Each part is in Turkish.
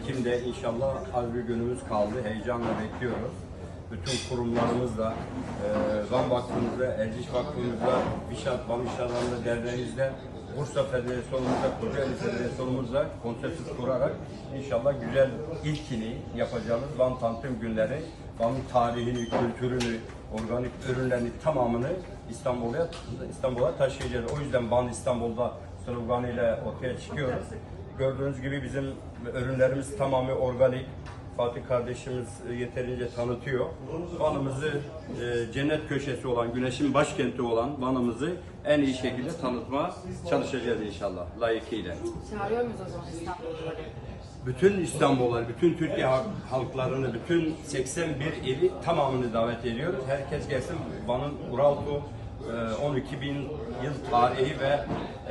Ekim'de inşallah az bir günümüz kaldı. Heyecanla bekliyoruz. Bütün kurumlarımızla, e, Van Vakfımızla, Erciş Vakfımızla, Bişat, Van İşalarında derneğimizle, Bursa Federasyonumuzla, Kocaeli Federasyonumuzla konsepsiz kurarak inşallah güzel ilkini yapacağımız Van Tanıtım Günleri, Van'ın tarihini, kültürünü, organik ürünlerini tamamını İstanbul'a İstanbul'a taşıyacağız. O yüzden Van İstanbul'da sloganıyla ortaya çıkıyoruz. Gördüğünüz gibi bizim ürünlerimiz tamamı organik. Fatih kardeşimiz e, yeterince tanıtıyor. Van'ımızı e, cennet köşesi olan, güneşin başkenti olan Van'ımızı en iyi şekilde tanıtmaya çalışacağız inşallah layıkıyla. Çağırıyor muyuz o zaman İstanbul'da? Bütün İstanbul'lar, bütün Türkiye halk- halklarını, bütün 81 ili tamamını davet ediyoruz. Herkes gelsin. Van'ın Uraltu 12 bin yıl tarihi ve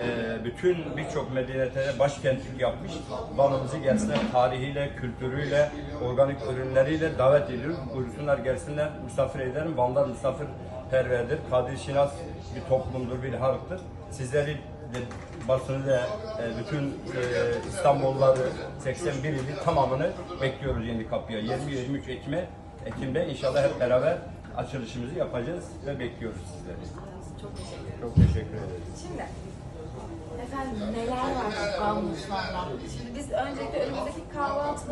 e, bütün birçok medeniyetlere başkentlik yapmış. Van'ımızı gelsinler tarihiyle, kültürüyle, organik ürünleriyle davet ediyoruz. Buyursunlar gelsinler, misafir ederim. Vanlar misafirperverdir. Kadir Şinas bir toplumdur, bir halktır. Sizleri basını da e, bütün e, İstanbulluları 81 ili tamamını bekliyoruz yeni kapıya. 20-23 Ekim'e Ekim'de inşallah hep beraber açılışımızı yapacağız ve bekliyoruz sizleri. Çok teşekkür ederim. Çok teşekkür ederiz. Şimdi efendim neler var mutfağında? Şimdi biz öncelikle önümüzdeki kahvaltıda